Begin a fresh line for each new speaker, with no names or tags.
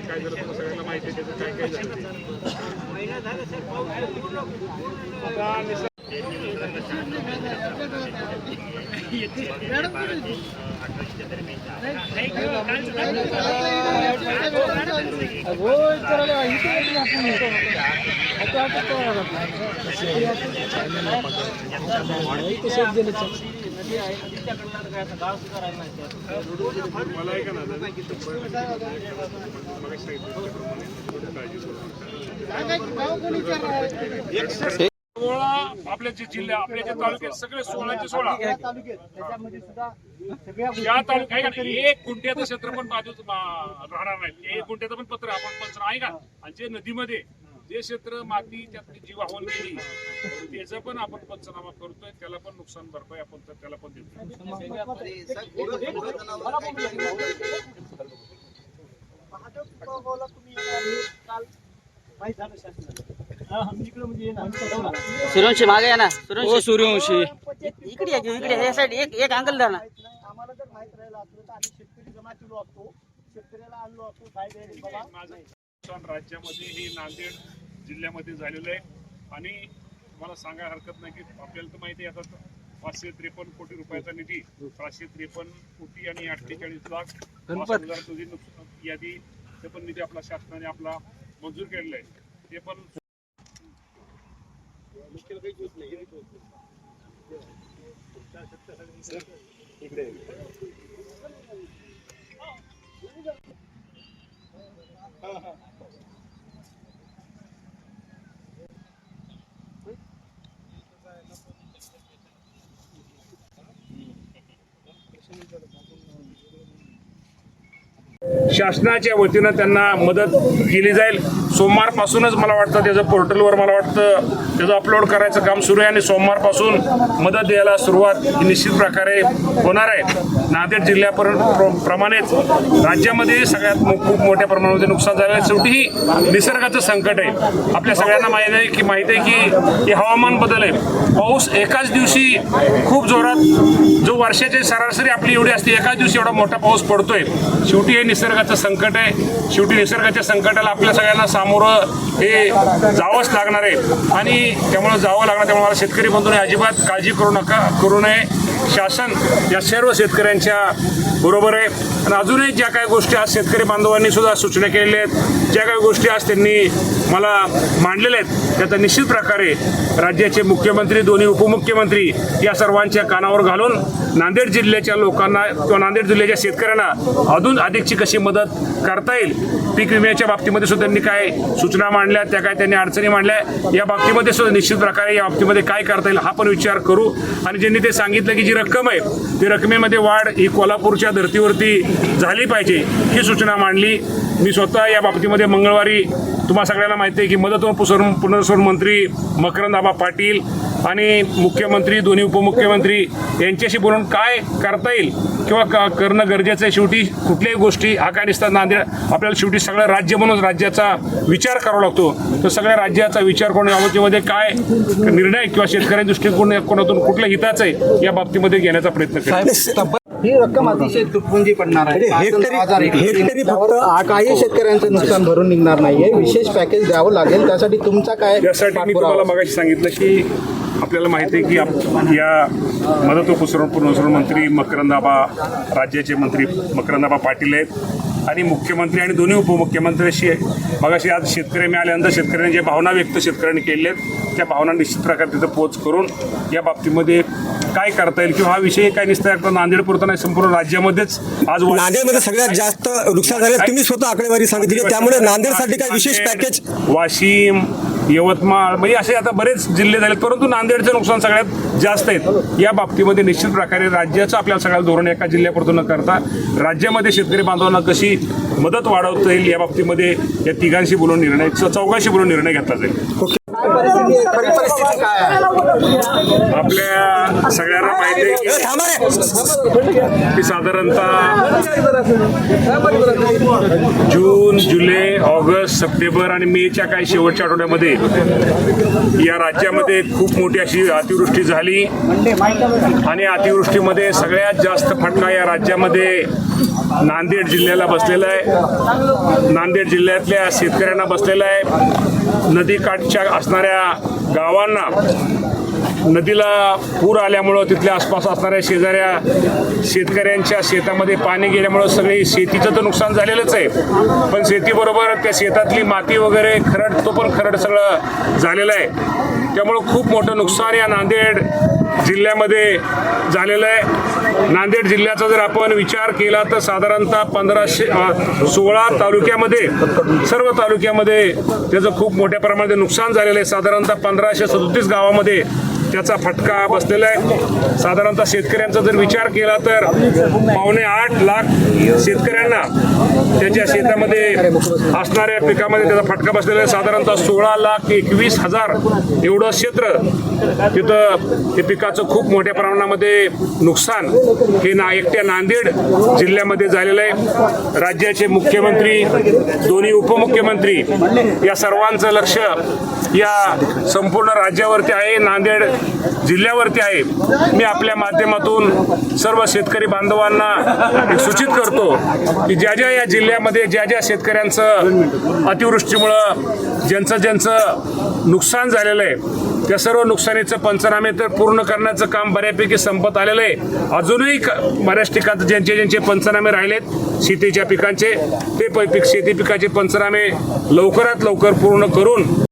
काय झालं तुम्हाला सगळ्यांना माहिती आहे त्याचं काय काय झालं ते. मला ऐका ना दादा, शंभर मगाशी सांगितलं त्याप्रमाणे काळजी करू नका. सोळा आपले जे जिल्हे आपले जे तालुके सगळे सोळाचे सोळा. या तालुक्या आहे का नाही, एक गुंठ्याचं क्षेत्र पण बाजूच राहणार नाही. एक गुंठ्याचं पण पत्र आपण पंचनामा आहे का आणि जे नदीमध्ये जे क्षेत्र माती त्यातली जी वाहून गेली त्याचं पण आपण पंचनामा करतोय त्याला पण नुकसान भरपाई आपण तर त्याला पण देतो
सूर्यवंशी मागे या ना. सूर्यवंशी सूर्यवंशी इकडे या इकडे या साईड एक एक अंकल द्या ना.
आम्हाला जर माहीत राहिलं असलं तर आम्ही शेतकरी जमा केलो असतो शेतकऱ्याला आणलो असतो काय द्यायला बघा
माझं नुकसान राज्यामध्ये हे नांदेड जिल्ह्यामध्ये झालेलं आहे आणि मला सांगायला हरकत नाही की आपल्याला तर माहिती आहे आता पाचशे त्रेपन्न कोटी रुपयाचा निधी पाचशे त्रेपन्न कोटी आणि अठ्ठेचाळीस लाख यादी ते पण निधी आपला शासनाने आपला मंजूर केलेला आहे. ते पण शासनाच्या वतीनं त्यांना मदत केली जाईल. सोमवारपासूनच मला वाटतं त्याचं पोर्टलवर मला वाटतं त्याचं अपलोड करायचं काम सुरू आहे आणि सोमवारपासून मदत द्यायला सुरुवात ही निश्चित प्रकारे होणार आहे. नांदेड जिल्ह्यापर्यंत प्र- प्रमाणेच राज्यामध्ये सगळ्यात खूप मोठ्या प्रमाणामध्ये नुकसान झालं आहे. शेवटीही निसर्गाचं संकट आहे. आपल्या सगळ्यांना माहीत आहे की माहीत आहे की हे हवामान बदल आहे. पाऊस एकाच दिवशी खूप जोरात जो वर्षाची सरासरी आपली एवढी असते एकाच दिवशी एवढा मोठा पाऊस पडतोय. शेवटी हे निसर्गाचं संकट आहे. शेवटी निसर्गाच्या संकटाला आपल्या सगळ्यांना सामोरं हे जावंच लागणार आहे आणि त्यामुळं जावं लागणार त्यामुळे मला शेतकरी बंधूने अजिबात काळजी करू नका करू नये. शासन या सर्व शेतकऱ्यांच्या बरोबर आहे. आणि अजूनही ज्या काही गोष्टी आज शेतकरी बांधवांनी सुद्धा सूचना केलेल्या आहेत ज्या काही गोष्टी आज त्यांनी मला मांडलेल्या आहेत त्याचा निश्चित प्रकारे राज्याचे मुख्यमंत्री दोन्ही उपमुख्यमंत्री या सर्वांच्या कानावर घालून नांदेड जिल्ह्याच्या लोकांना किंवा नांदेड जिल्ह्याच्या शेतकऱ्यांना अजून अधिकची कशी मदत करता येईल पीक विम्याच्या बाबतीमध्ये सुद्धा त्यांनी काय सूचना मांडल्या त्या काय त्यांनी अडचणी मांडल्या या बाबतीमध्ये सुद्धा निश्चित प्रकारे या बाबतीमध्ये काय करता येईल हा पण विचार करू. आणि ज्यांनी ते सांगितलं की जी रक्कम आहे ती रकमेमध्ये वाढ ही कोल्हापूरच्या धर्तीवरती झाली पाहिजे ही सूचना मांडली. मी स्वतः या बाबतीमध्ये मंगळवारी तुम्हा सगळ्यांना माहिती आहे की मदत व पुसर- पुनर्वसन मंत्री मकरंदाबा पाटील आणि मुख्यमंत्री दोन्ही उपमुख्यमंत्री यांच्याशी बोलून काय करता येईल किंवा क- करणं गरजेचं आहे शेवटी? कुठल्याही गोष्टी हा नांदेड आपल्याला शेवटी सगळं राज्य म्हणून राज्याचा विचार करावा लागतो. तर सगळ्या राज्याचा विचार करून याबाबतीमध्ये काय निर्णय किंवा शेतकऱ्यांच्या दृष्टिकोन कोणातून कुठल्या हिताचं आहे या बाबतीमध्ये घेण्याचा प्रयत्न करेल
ही रक्कम अतिशय तुटपुंजी पडणार आहे.
हेक्टरी-
हजार हेक्टरी
फक्त
काही शेतकऱ्यांचं नुकसान भरून निघणार नाहीये. विशेष पॅकेज द्यावं लागेल. त्यासाठी तुमचा काय
यासाठी मी? तुम्हाला मगाशी सांगितलं की आपल्याला माहिती आहे की आप- या मदत व पुसरण पुनर्वसन मंत्री मकरंदाबा राज्याचे मंत्री मकरंदाबा पाटील आहेत. आणि मुख्यमंत्री आणि दोन्ही उपमुख्यमंत्र्याशी मगाशी आज शेतकरी मिळाल्यानंतर शेतकऱ्यांनी जे भावना व्यक्त शेतकऱ्यांनी केलेल्या आहेत त्या भावना निश्चित प्रकारे तिथं पोच करून या बाबतीमध्ये काय करता येईल किंवा हा विषय काय निसता नांदेड पुरता नाही संपूर्ण राज्यामध्येच आज
नांदेडमध्ये सगळ्यात जास्त नुकसान झाले तुम्ही स्वतः आकडेवारी सांगितली त्यामुळे नांदेडसाठी काही विशेष पॅकेज
वाशिम यवतमाळ. म्हणजे असे आता बरेच जिल्हे झालेत परंतु नांदेडचं नुकसान सगळ्यात जास्त आहेत. या बाबतीमध्ये निश्चित प्रकारे राज्याचं आपल्याला सगळ्या धोरण एका जिल्ह्यापुरतं न करता राज्यामध्ये शेतकरी बांधवांना कशी मदत वाढवता येईल या बाबतीमध्ये या तिघांशी बोलून निर्णय चौघांशी बोलून निर्णय घेतला जाईल.
खरी परिस्थिती काय आहे?
आपल्या सगळ्यांना माहिती आहे की की साधारणतः जून जुलै ऑगस्ट सप्टेंबर आणि मेच्या काही शेवटच्या आठवड्यामध्ये या राज्यामध्ये खूप मोठी अशी अतिवृष्टी झाली. आणि अतिवृष्टीमध्ये सगळ्यात जास्त फटका या राज्यामध्ये नांदेड जिल्ह्याला बसलेलं आहे. नांदेड जिल्ह्यातल्या शेतकऱ्यांना बसलेलं आहे. नदीकाठच्या असणाऱ्या गावांना नदीला पूर आल्यामुळं तिथल्या आसपास असणाऱ्या शेजाऱ्या शेतकऱ्यांच्या शेतामध्ये पाणी गेल्यामुळं सगळी शेतीचं तर नुकसान झालेलंच आहे. पण शेतीबरोबर त्या शेतातली माती वगैरे खरड तो पण खरड सगळं झालेलं आहे. त्यामुळं खूप मोठं नुकसान या नांदेड जिल्ह्यामध्ये झालेलं आहे. नांदेड जिल्ह्याचा जर आपण विचार केला तर साधारणतः पंधराशे सोळा तालुक्यामध्ये सर्व तालुक्यामध्ये त्याचं खूप मोठ्या प्रमाणात नुकसान झालेलं आहे. साधारणतः पंधराशे सदोतीस गावामध्ये त्याचा फटका बसलेला आहे. साधारणतः शेतकऱ्यांचा जर विचार केला तर पावणे आठ लाख शेतकऱ्यांना त्याच्या शेतामध्ये असणाऱ्या पिकामध्ये त्याचा फटका बसलेला आहे. साधारणतः सोळा लाख एकवीस हजार एवढं क्षेत्र तिथं ते पिकाचं खूप मोठ्या प्रमाणामध्ये नुकसान हे ना एकट्या नांदेड जिल्ह्यामध्ये झालेलं आहे. राज्याचे मुख्यमंत्री दोन्ही उपमुख्यमंत्री या सर्वांचं लक्ष या संपूर्ण राज्यावरती आहे नांदेड जिल्ह्यावरती आहे. मी आपल्या माध्यमातून सर्व शेतकरी बांधवांना सूचित करतो की ज्या ज्या या जिल्ह्यामध्ये ज्या ज्या शेतकऱ्यांचं अतिवृष्टीमुळं ज्यांचं ज्यांचं नुकसान झालेलं आहे त्या सर्व नुकसानीचं पंचनामे तर पूर्ण करण्याचं काम बऱ्यापैकी संपत आलेलं आहे. अजूनही क- बऱ्याच ठिकाणी ज्यांचे ज्यांचे पंचनामे राहिलेत शेतीच्या पिकांचे ते प- पीक शेती पिकाचे पंचनामे लवकरात लवकर पूर्ण करून